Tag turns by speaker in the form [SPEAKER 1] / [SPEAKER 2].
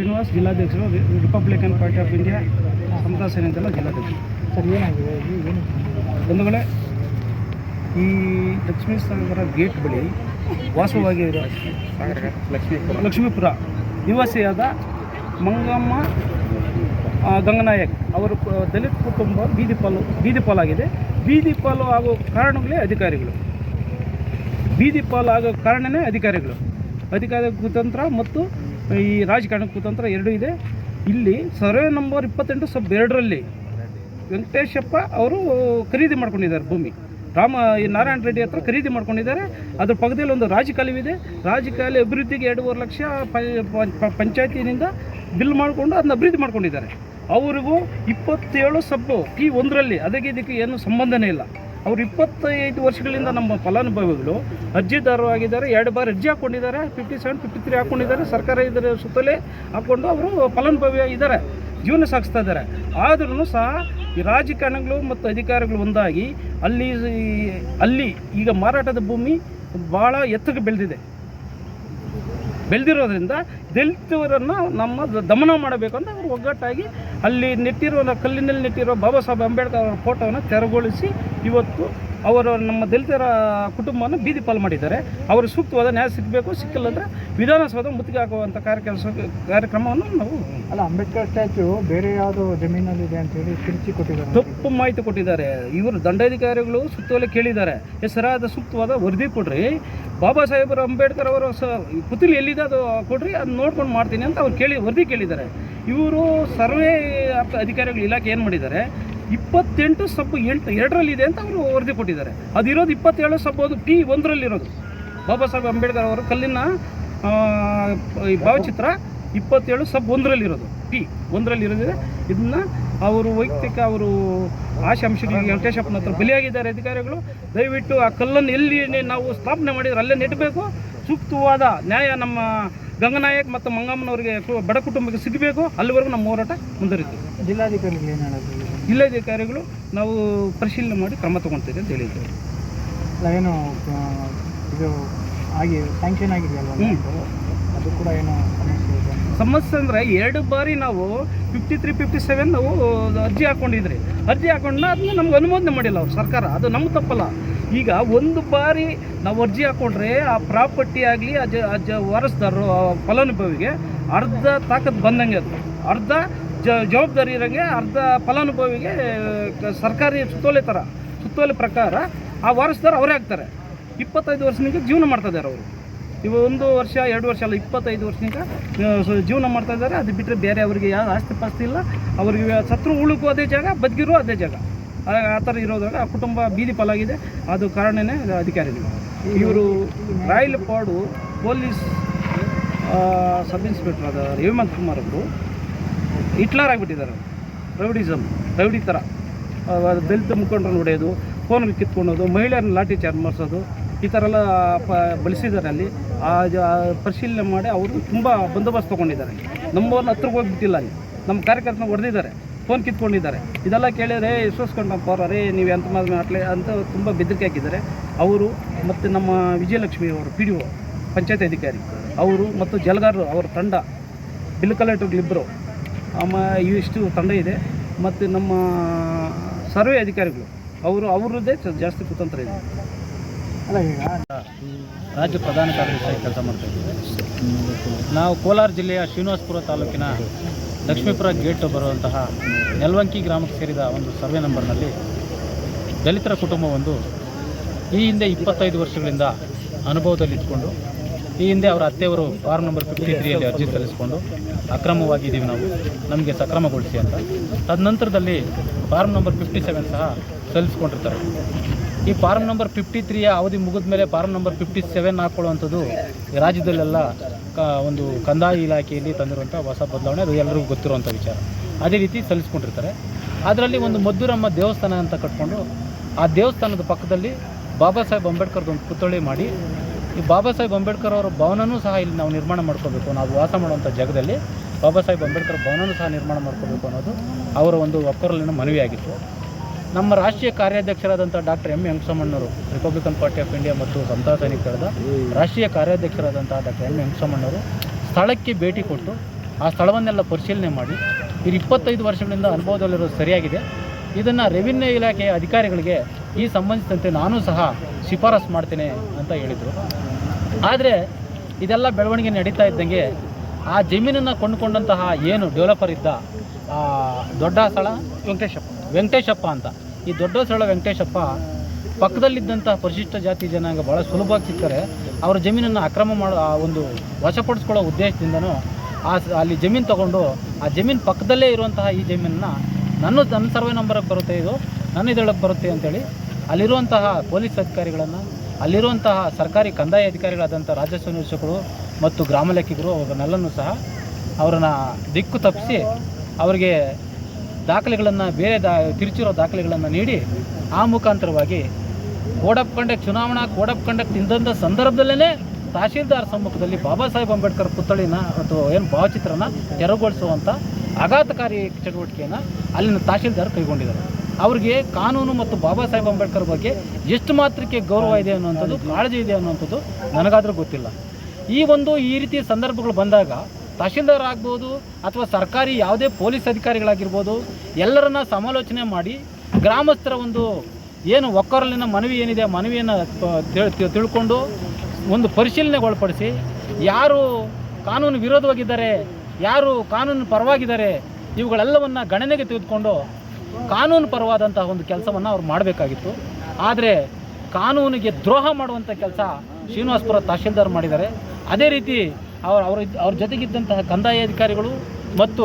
[SPEAKER 1] Srinivas ಜಿಲ್ಲಾಧ್ಯಕ್ಷರು Republican Party of India Samata ಅಂತೆಲ್ಲ ಜಿಲ್ಲಾಧ್ಯಕ್ಷರು.
[SPEAKER 2] Sir ಏನಾಗಿದೆ?
[SPEAKER 1] ಬಂಧುಗಳೇ ಈ ಲಕ್ಷ್ಮೀ ಸಾಗರ ಗೇಟ್ ಬಳಿ ವಾಸವಾಗಿರೋ ಲಕ್ಷ್ಮೀಪುರ ನಿವಾಸಿಯಾದ ಮಂಗಮ್ಮ ಗಂಗನಾಯಕ್ ಅವರು ದಲಿತ ಕುಟುಂಬ ಬೀದಿ ಪಾಲು ಬೀದಿ ಪಾಲಾಗಿದೆ. ಬೀದಿ ಪಾಲು ಆಗೋ ಕಾರಣಗಳೇ ಅಧಿಕಾರಿಗಳು. ಬೀದಿ ಪಾಲು ಆಗೋ ಕಾರಣನೇ ಅಧಿಕಾರಿಗಳು. ಅಧಿಕಾರಿ ಕುತಂತ್ರ ಮತ್ತು ಈ ರಾಜಕಾರಣ ಕುತಂತ್ರ ಎರಡೂ ಇದೆ. ಇಲ್ಲಿ ಸರ್ವೆ ನಂಬರ್ ಇಪ್ಪತ್ತೆಂಟು ಸಬ್ ಎರಡರಲ್ಲಿ ವೆಂಕಟೇಶಪ್ಪ ಅವರು ಖರೀದಿ ಮಾಡ್ಕೊಂಡಿದ್ದಾರೆ ಭೂಮಿ. ರಾಮ, ಈ ನಾರಾಯಣ ರೆಡ್ಡಿ ಹತ್ರ ಖರೀದಿ ಮಾಡ್ಕೊಂಡಿದ್ದಾರೆ. ಅದ್ರ ಪಕ್ಕದಲ್ಲಿ ಒಂದು ರಾಜಕಾಲುವಿದೆ. ರಾಜಕಾಲಿ ಅಭಿವೃದ್ಧಿಗೆ ಎರಡೂವರೆ ಲಕ್ಷ ಪಂಚಾಯತಿನಿಂದ ಬಿಲ್ ಮಾಡಿಕೊಂಡು ಅದನ್ನ ಅಭಿವೃದ್ಧಿ ಮಾಡ್ಕೊಂಡಿದ್ದಾರೆ. ಅವರಿಗೂ ಇಪ್ಪತ್ತೇಳು ಸಬ್ಬು ಈ ಒಂದರಲ್ಲಿ. ಅದಕ್ಕೆ ಇದಕ್ಕೆ ಏನು ಸಂಬಂಧನೇ ಇಲ್ಲ. ಅವರು ಇಪ್ಪತ್ತೈದು ವರ್ಷಗಳಿಂದ ನಮ್ಮ ಫಲಾನುಭವಿಗಳು ಅರ್ಜಿದಾರರು ಆಗಿದ್ದಾರೆ ಎರಡು ಬಾರಿ ಅರ್ಜಿ ಹಾಕ್ಕೊಂಡಿದ್ದಾರೆ ಫಿಫ್ಟಿ ಸೆವೆನ್ ಫಿಫ್ಟಿ ತ್ರೀ ಹಾಕ್ಕೊಂಡಿದ್ದಾರೆ, ಸರ್ಕಾರ ಇದರ ಸುತ್ತಲೇ ಹಾಕ್ಕೊಂಡು ಅವರು ಫಲಾನುಭವಿ ಇದ್ದಾರೆ, ಜೀವನ ಸಾಗಿಸ್ತಾ ಇದ್ದಾರೆ. ಆದ್ರೂ ಸಹ ಈ ರಾಜಕಾರಣಗಳು ಮತ್ತು ಅಧಿಕಾರಿಗಳು ಒಂದಾಗಿ ಅಲ್ಲಿ ಅಲ್ಲಿ ಈಗ ಮಾರಾಟದ ಭೂಮಿ ಭಾಳ ಎತ್ತಕ್ಕೆ ಬೆಳೆದಿದೆ. ಬೆಳೆದಿರೋದ್ರಿಂದ ದಲಿತರನ್ನು ನಮ್ಮ ದಮನ ಮಾಡಬೇಕು ಅಂತ ಅವರು ಒಗ್ಗಟ್ಟಾಗಿ ಅಲ್ಲಿ ನೆಟ್ಟಿರುವ, ಕಲ್ಲಿನಲ್ಲಿ ನೆಟ್ಟಿರೋ ಬಾಬಾ ಸಾಹೇಬ್ ಅಂಬೇಡ್ಕರ್ ಅವರ ಫೋಟೋವನ್ನು ತೆರವುಗೊಳಿಸಿ ಇವತ್ತು ಅವರು ನಮ್ಮ ದಲಿತರ ಕುಟುಂಬವನ್ನು ಬೀದಿ ಪಾಲು ಮಾಡಿದ್ದಾರೆ. ಅವರು ಸೂಕ್ತವಾದ ನ್ಯಾಯ ಸಿಗಬೇಕು ಸಿಕ್ಕಿಲ್ಲ ಅಂದರೆ ವಿಧಾನಸೌಧ ಮುತ್ತಿಗೆ ಹಾಕುವಂಥ ಕಾರ್ಯಕ್ರಮ ಕಾರ್ಯಕ್ರಮವನ್ನು ನಾವು
[SPEAKER 2] ಅಲ್ಲ ಅಂಬೇಡ್ಕರ್ ಸ್ಟ್ಯಾಚು ಬೇರೆ ಯಾವುದೋ ಜಮೀನಲ್ಲಿ ಇದೆ ಅಂತ ಹೇಳಿ ತಿರುಚಿ ಕೊಟ್ಟಿದ್ದಾರೆ.
[SPEAKER 1] ತಪ್ಪು ಮಾಹಿತಿ ಕೊಟ್ಟಿದ್ದಾರೆ. ಇವರು ದಂಡಾಧಿಕಾರಿಗಳು ಸುತ್ತೋಲೆ ಕೇಳಿದ್ದಾರೆ. ಹೆಸರಾದ ಸೂಕ್ತವಾದ ವರದಿ ಕೊಡ್ರಿ. ಬಾಬಾ ಸಾಹೇಬರು ಅಂಬೇಡ್ಕರ್ ಅವರ ಸ ಪುತ್ಲಿ ಎಲ್ಲಿದೆ ಅದು ಕೊಡ್ರಿ ಅದು ನೋಡ್ಕೊಂಡು ಮಾಡ್ತೀನಿ ಅಂತ ಅವ್ರು ಕೇಳಿ ವರದಿ ಕೇಳಿದ್ದಾರೆ. ಇವರು ಸರ್ವೇ ಅಧಿಕಾರಿಗಳು ಇಲಾಖೆ ಏನು ಮಾಡಿದ್ದಾರೆ? ಇಪ್ಪತ್ತೆಂಟು ಸಬ್ ಎಂಟು, ಎರಡರಲ್ಲಿದೆ ಅಂತ ಅವರು ವರದಿ ಕೊಟ್ಟಿದ್ದಾರೆ. ಅದಿರೋದು ಇಪ್ಪತ್ತೇಳು ಸಬ್ ಅದು ಟಿ ಒಂದರಲ್ಲಿರೋದು. ಬಾಬಾ ಸಾಹೇಬ್ ಅಂಬೇಡ್ಕರ್ ಅವರು ಕಲ್ಲಿನ ಭಾವಚಿತ್ರ ಇಪ್ಪತ್ತೇಳು ಸಬ್ ಒಂದರಲ್ಲಿರೋದು. ಪಿ ಒಂದರಲ್ಲಿರೋದಿದೆ. ಇದನ್ನ ಅವರು ವೈಯಕ್ತಿಕ ಅವರು ಆಶೆ ಅಂಶಗಳಿಗೆ ವೆಂಕಟೇಶಪ್ಪನ ಹತ್ರ ಬಲಿಯಾಗಿದ್ದಾರೆ ಅಧಿಕಾರಿಗಳು. ದಯವಿಟ್ಟು ಆ ಕಲ್ಲನ್ನು ಎಲ್ಲಿ ನಾವು ಸ್ಥಾಪನೆ ಮಾಡಿದ್ರೆ ಅಲ್ಲೇ ನೆಟ್ಟಬೇಕು. ಸೂಕ್ತವಾದ ನ್ಯಾಯ ನಮ್ಮ ಗಂಗನಾಯಕ್ ಮತ್ತು ಮಂಗಮ್ಮನವರಿಗೆ ಬಡ ಕುಟುಂಬಕ್ಕೆ ಸಿಗಬೇಕು ಅಲ್ಲಿವರೆಗೂ ನಮ್ಮ ಹೋರಾಟ ಮುಂದುವರಿತು.
[SPEAKER 2] ಜಿಲ್ಲಾಧಿಕಾರಿಗಳು ಏನು ಹೇಳೋದು
[SPEAKER 1] ಜಿಲ್ಲಾಧಿಕಾರಿಗಳು ನಾವು ಪರಿಶೀಲನೆ ಮಾಡಿ ಕ್ರಮ ತಗೊಳ್ತೀವಿ ಅಂತ ಹೇಳಿದ್ರು
[SPEAKER 2] ಏನು ಇದು ಆಗಿ ಸ್ಯಾಂಕ್ಷನ್ ಆಗಿದೆಯಲ್ಲ. ಅದು? ಕೂಡ ಏನು ಸಮಸ್ಯೆ
[SPEAKER 1] ಅಂದರೆ ಎರಡು ಬಾರಿ ನಾವು ಫಿಫ್ಟಿ ತ್ರೀ ಫಿಫ್ಟಿ ಸೆವೆನ್ ನಾವು ಅರ್ಜಿ ಹಾಕ್ಕೊಂಡಿದ್ರಿ ಅರ್ಜಿ ಹಾಕೊಂಡ ಅದನ್ನ ನಮ್ಗೆ ಅನುಮೋದನೆ ಮಾಡಿಲ್ಲ ಅವ್ರು ಸರ್ಕಾರ. ಅದು ನಮ್ಗೆ ತಪ್ಪಲ್ಲ. ಈಗ ಒಂದು ಬಾರಿ ನಾವು ಅರ್ಜಿ ಹಾಕ್ಕೊಂಡ್ರೆ ಆ ಪ್ರಾಪರ್ಟಿ ಆಗಲಿ ಅಜ ವಾರಸ್ದಾರರು ಆ ಫಲಾನುಭವಿಗೆ ಅರ್ಧ ತಾಕತ್ತು ಬಂದಂಗೆ ಅದು ಅರ್ಧ ಜ ಜವಾಬ್ದಾರಿ ಇರೋಂಗೆ ಅರ್ಧ ಫಲಾನುಭವಿಗೆ ಸರ್ಕಾರಿ ಸುತ್ತೋಲೆ ಥರ ಸುತ್ತೋಲೆ ಪ್ರಕಾರ ಆ ವಾರಸ್ದಾರ ಅವರೇ ಆಗ್ತಾರೆ. ಇಪ್ಪತ್ತೈದು ವರ್ಷನಿಗೆ ಜೀವನ ಮಾಡ್ತಾ ಇದ್ದಾರೆ ಅವರು. ಇವು ಒಂದು ವರ್ಷ ಎರಡು ವರ್ಷ ಅಲ್ಲ ಇಪ್ಪತ್ತೈದು ವರ್ಷನಿಂದ ಆ, ಜೀವನ ಮಾಡ್ತಾ ಇದ್ದಾರೆ. ಅದು ಬಿಟ್ಟರೆ ಬೇರೆ ಅವರಿಗೆ ಯಾವ ಆಸ್ತಿ ಪಾಸ್ತಿ ಇಲ್ಲ. ಅವರಿಗೆ ಸತ್ರು ಉಳುಕು ಅದೇ ಜಾಗ ಬದುಕಿರೋ ಅದೇ ಜಾಗ. ಆ- ಥರ ಇರೋದ್ರಾಗ ಆ ಕುಟುಂಬ ಬೀದಿ ಪಾಲಾಗಿದೆ. ಅದು ಕಾರಣನೇ ಅಧಿಕಾರಿಗಳು. ಇವರು ರಾಯಲ್ ಪಾಡು ಪೊಲೀಸ್ ಸಬ್ ಇನ್ಸ್ಪೆಕ್ಟರ್ ಆದ ಹೇಮಂತ್ ಕುಮಾರ್ ಅವರು ಹಿಟ್ಲರ್ ಆಗಿಬಿಟ್ಟಿದ್ದಾರೆ. ರೌಡಿಸಮ್ ರೌಡಿ ಥರ. ದಲಿತ ಮುಖಂಡರನ್ನು ಹೊಡೆಯೋದು ಫೋನಲ್ಲಿ ಕಿತ್ಕೊಳೋದು ಮಹಿಳೆಯರನ್ನ ಲಾಠಿ ಚಾರ್ಜ್ ಮಾಡಿಸೋದು, ಈ ಥರ ಎಲ್ಲ ಪ, ಬಳಸಿದ್ದಾರೆ ಅಲ್ಲಿ. ಆ ಜ- ಪರಿಶೀಲನೆ ಮಾಡಿ ಅವರು ತುಂಬ ಬಂದೋಬಸ್ತ್ ತೊಗೊಂಡಿದ್ದಾರೆ. ನಮ್ಮವ್ರನ್ನ ಹತ್ರಕ್ಕೆ ಹೋಗ್ಬಿಟ್ಟಿಲ್ಲ ಅಲ್ಲಿ. ನಮ್ಮ ಕಾರ್ಯಕರ್ತನ ಹೊಡೆದಿದ್ದಾರೆ. ಫೋನ್ ಕಿತ್ಕೊಂಡಿದ್ದಾರೆ. ಇದೆಲ್ಲ ಕೇಳಿದರೆ ಯಶಸ್ಕೊಂಡು ನಮ್ಮ ಪೌರ ಅವರೇ ನೀವು ಎಂತ ಮಾತು ಮಾಟ್ಲೆ ಅಂತ ತುಂಬ ಬೆದರಿಕೆ ಹಾಕಿದ್ದಾರೆ. ಅವರು ಮತ್ತು ನಮ್ಮ ವಿಜಯಲಕ್ಷ್ಮಿ ಅವರು ಪಿ ಡಿ ಒ ಪಂಚಾಯತ್ ಅಧಿಕಾರಿ ಅವರು ಮತ್ತು ಜಲಗಾರರು ಅವರ ತಂಡ ಬಿಲ್ ಕಲೆಕ್ಟರ್ಗಳಿಬ್ಬರು ಆಮ ಇವಿಷ್ಟು ತಂಡ ಇದೆ. ಮತ್ತು ನಮ್ಮ ಸರ್ವೆ ಅಧಿಕಾರಿಗಳು ಅವರು ಅವರದ್ದೇ ಚ- ಜಾಸ್ತಿ ಕುತಂತ್ರ ಇದೆ.
[SPEAKER 2] ಅಲ್ಲ ಈಗ
[SPEAKER 3] ರಾಜ್ಯ ಪ್ರಧಾನ ಕಾರ್ಯದರ್ಶಿ ಕೆಲಸ ಮಾಡ್ತಾ ಇದ್ದೀವಿ ನಾವು ಕೋಲಾರ ಜಿಲ್ಲೆಯ ಶ್ರೀನಿವಾಸಪುರ ತಾಲೂಕಿನ ಲಕ್ಷ್ಮೀಪುರ ಗೇಟ್ ಬರುವಂತಹ ನೆಲವಂಕಿ ಗ್ರಾಮಕ್ಕೆ ಸೇರಿದ ಒಂದು ಸರ್ವೆ ನಂಬರ್ನಲ್ಲಿ ದಲಿತರ ಕುಟುಂಬವೊಂದು ಈ ಹಿಂದೆ ಇಪ್ಪತ್ತೈದು ವರ್ಷಗಳಿಂದ ಅನುಭವದಲ್ಲಿಟ್ಕೊಂಡು, ಈ ಹಿಂದೆ ಅವರ ಅತ್ತೆಯವರು ಫಾರ್ಮ್ ನಂಬರ್ ಫಿಫ್ಟಿ ತ್ರೀಯಲ್ಲಿ ಅರ್ಜಿ ಸಲ್ಲಿಸಿಕೊಂಡು ಅಕ್ರಮವಾಗಿದ್ದೀವಿ ನಾವು, ನಮಗೆ ಸಕ್ರಮಗೊಳಿಸಿ ಅಂತ. ತದನಂತರದಲ್ಲಿ ಫಾರ್ಮ್ ನಂಬರ್ ಫಿಫ್ಟಿ ಸೆವೆನ್ ಸಹ ಸಲ್ಲಿಸ್ಕೊಂಡಿರ್ತಾರೆ. ಈ ಫಾರ್ಮ್ ನಂಬರ್ ಫಿಫ್ಟಿ ತ್ರೀಯ ಅವಧಿ ಮುಗಿದ ಮೇಲೆ ಫಾರ್ಮ್ ನಂಬರ್ ಫಿಫ್ಟಿ ಸೆವೆನ್ ಹಾಕ್ಕೊಳ್ಳುವಂಥದ್ದು ರಾಜ್ಯದಲ್ಲೆಲ್ಲ ಕ ಒಂದು ಕಂದಾಯ ಇಲಾಖೆಯಲ್ಲಿ ತಂದಿರುವಂಥ ಹೊಸ ಬದಲಾವಣೆ, ಅದು ಎಲ್ಲರಿಗೂ ಗೊತ್ತಿರುವಂಥ ವಿಚಾರ. ಅದೇ ರೀತಿ ಸಲ್ಲಿಸ್ಕೊಂಡಿರ್ತಾರೆ. ಅದರಲ್ಲಿ ಒಂದು ಮದ್ದೂರಮ್ಮ ದೇವಸ್ಥಾನ ಅಂತ ಕಟ್ಕೊಂಡು ಆ ದೇವಸ್ಥಾನದ ಪಕ್ಕದಲ್ಲಿ ಬಾಬಾ ಸಾಹೇಬ್ ಅಂಬೇಡ್ಕರ್ದು ಒಂದು ಪುತ್ಥಳಿ ಮಾಡಿ, ಈ ಬಾಬಾ ಸಾಹೇಬ್ ಅಂಬೇಡ್ಕರ್ ಅವರ ಭವನನೂ ಸಹ ಇಲ್ಲಿ ನಾವು ನಿರ್ಮಾಣ ಮಾಡ್ಕೋಬೇಕು, ನಾವು ವಾಸ ಮಾಡುವಂಥ ಜಾಗದಲ್ಲಿ ಬಾಬಾ ಸಾಹೇಬ್ ಅಂಬೇಡ್ಕರ್ ಭವನನೂ ಸಹ ನಿರ್ಮಾಣ ಮಾಡ್ಕೋಬೇಕು ಅನ್ನೋದು ಅವರ ಒಂದು ಒಕ್ಕರಲ್ಲಿನ ಮನವಿಯಾಗಿತ್ತು. ನಮ್ಮ ರಾಷ್ಟ್ರೀಯ ಕಾರ್ಯಾಧ್ಯಕ್ಷರಾದಂಥ ಡಾಕ್ಟರ್ ಎಂ ವೆಂಕಟರಮಣ್ಣವರು ರಿಪಬ್ಲಿಕನ್ ಪಾರ್ಟಿ ಆಫ್ ಇಂಡಿಯಾ ಮತ್ತು ಸಮತಾ ಸೈನಿಕರದ ರಾಷ್ಟ್ರೀಯ ಕಾರ್ಯಾಧ್ಯಕ್ಷರಾದಂಥ ಡಾಕ್ಟರ್ ಎಂ ವೆಂಕಟರಮಣ್ಣವರು ಸ್ಥಳಕ್ಕೆ ಭೇಟಿ ಕೊಟ್ಟು ಆ ಸ್ಥಳವನ್ನೆಲ್ಲ ಪರಿಶೀಲನೆ ಮಾಡಿ. ಇದು ಇಪ್ಪತ್ತೈದು ವರ್ಷಗಳಿಂದ ಅನುಭವದಲ್ಲಿರೋದು ಸರಿಯಾಗಿದೆ. ಇದನ್ನು ರೆವಿನ್ಯೂ ಇಲಾಖೆಯ ಅಧಿಕಾರಿಗಳಿಗೆ ಈ ಸಂಬಂಧಿಸಿದಂತೆ ನಾನು ಸಹ ಶಿಫಾರಸು ಮಾಡ್ತೇನೆ ಅಂತ ಹೇಳಿದರು. ಆದರೆ ಇದೆಲ್ಲ ಬೆಳವಣಿಗೆ ನಡೀತಾ ಇದ್ದಂಗೆ ಆ ಜಮೀನನ್ನು ಕೊಂಡುಕೊಂಡಂತಹ ಏನು ಡೆವಲಪರ್ ಇದ್ದ ದೊಡ್ಡ ಸ್ಥಳ
[SPEAKER 1] ವೆಂಕಟೇಶಪ್ಪ.
[SPEAKER 3] ವೆಂಕಟೇಶಪ್ಪ ಅಂತ. ಈ ದೊಡ್ಡ ಸರಳ ವೆಂಕಟೇಶಪ್ಪ ಪಕ್ಕದಲ್ಲಿದ್ದಂತಹ ಪರಿಶಿಷ್ಟ ಜಾತಿ ಜನಾಂಗ ಭಾಳ ಸುಲಭವಾಗಿ ಸಿಗ್ತಾರೆ ಅವರ ಜಮೀನನ್ನು ಅಕ್ರಮ ಮಾಡೋ, ಆ ಒಂದು ವಶಪಡಿಸ್ಕೊಳ್ಳೋ ಉದ್ದೇಶದಿಂದನೂ ಆ ಅಲ್ಲಿ ಜಮೀನು ತಗೊಂಡು ಆ ಜಮೀನು ಪಕ್ಕದಲ್ಲೇ ಇರುವಂತಹ ಈ ಜಮೀನನ್ನು ನನ್ನ ನನ್ನ ಸರ್ವೆ ನಂಬರಿಗೆ ಬರುತ್ತೆ ಇದು, ನನ್ನ ಇದೊಳಗೆ ಬರುತ್ತೆ ಅಂತೇಳಿ ಅಲ್ಲಿರುವಂತಹ ಪೊಲೀಸ್ ಅಧಿಕಾರಿಗಳನ್ನು, ಅಲ್ಲಿರುವಂತಹ ಸರ್ಕಾರಿ ಕಂದಾಯ ಅಧಿಕಾರಿಗಳಾದಂಥ ರಾಜಸ್ವ ನಿರೀಕ್ಷಕರು ಮತ್ತು ಗ್ರಾಮ ಲೆಕ್ಕಿಗರು ಅವರನ್ನೆಲ್ಲನೂ ಸಹ ಅವರನ್ನು ದಿಕ್ಕು ತಪ್ಪಿಸಿ ಅವರಿಗೆ ದಾಖಲೆಗಳನ್ನು ಬೇರೆ ದಾ ತಿರುಚಿರೋ ದಾಖಲೆಗಳನ್ನು ನೀಡಿ ಆ ಮುಖಾಂತರವಾಗಿ ಕೋಡ್ ಚುನಾವಣಾ ಕೋಡ್ ಆಫ್ ಕಂಡಕ್ಟ್ ಇದ್ದಂಥ ಸಂದರ್ಭದಲ್ಲೇ ತಹಶೀಲ್ದಾರ್ ಸಮ್ಮುಖದಲ್ಲಿ ಬಾಬಾ ಸಾಹೇಬ್ ಅಂಬೇಡ್ಕರ್ ಪುತ್ಥಳಿನ ಅಥವಾ ಏನು ಭಾವಚಿತ್ರನ ತೆರವುಗೊಳಿಸುವಂಥ ಆಘಾತಕಾರಿ ಚಟುವಟಿಕೆಯನ್ನು ಅಲ್ಲಿನ ತಹಶೀಲ್ದಾರ್ ಕೈಗೊಂಡಿದ್ದಾರೆ. ಅವ್ರಿಗೆ ಕಾನೂನು ಮತ್ತು ಬಾಬಾ ಸಾಹೇಬ್ ಅಂಬೇಡ್ಕರ್ ಬಗ್ಗೆ ಎಷ್ಟು ಮಾತ್ರಕ್ಕೆ ಗೌರವ ಇದೆ ಅನ್ನುವಂಥದ್ದು, ಕಾಳಜಿ ಇದೆ ಅನ್ನುವಂಥದ್ದು ನನಗಾದರೂ ಗೊತ್ತಿಲ್ಲ. ಈ ಒಂದು ಈ ರೀತಿ ಸಂದರ್ಭಗಳು ಬಂದಾಗ ತಹಶೀಲ್ದಾರ್ ಆಗ್ಬೋದು ಅಥವಾ ಸರ್ಕಾರಿ ಯಾವುದೇ ಪೊಲೀಸ್ ಅಧಿಕಾರಿಗಳಾಗಿರ್ಬೋದು, ಎಲ್ಲರನ್ನ ಸಮಾಲೋಚನೆ ಮಾಡಿ ಗ್ರಾಮಸ್ಥರ ಒಂದು ಏನು ಒಕ್ಕರಲಿನ ಮನವಿ ಏನಿದೆ ಮನವಿಯನ್ನು ತಿಳ್ಕೊಂಡು ಒಂದು ಪರಿಶೀಲನೆಗೆ ಒಳಪಡಿಸಿ ಯಾರು ಕಾನೂನು ವಿರೋಧವಾಗಿದ್ದಾರೆ, ಯಾರು ಕಾನೂನು ಪರವಾಗಿದ್ದಾರೆ, ಇವುಗಳೆಲ್ಲವನ್ನು ಗಣನೆಗೆ ತೆಗೆದುಕೊಂಡು ಕಾನೂನು ಪರವಾದಂತಹ ಒಂದು ಕೆಲಸವನ್ನು ಅವ್ರು ಮಾಡಬೇಕಾಗಿತ್ತು. ಆದರೆ ಕಾನೂನಿಗೆ ದ್ರೋಹ ಮಾಡುವಂಥ ಕೆಲಸ ಶ್ರೀನಿವಾಸಪುರ ತಹಶೀಲ್ದಾರ್ ಮಾಡಿದ್ದಾರೆ. ಅದೇ ರೀತಿ ಅವ್ರ ಅವ್ರ ಅವ್ರ ಜೊತೆಗಿದ್ದಂತಹ ಕಂದಾಯ ಅಧಿಕಾರಿಗಳು ಮತ್ತು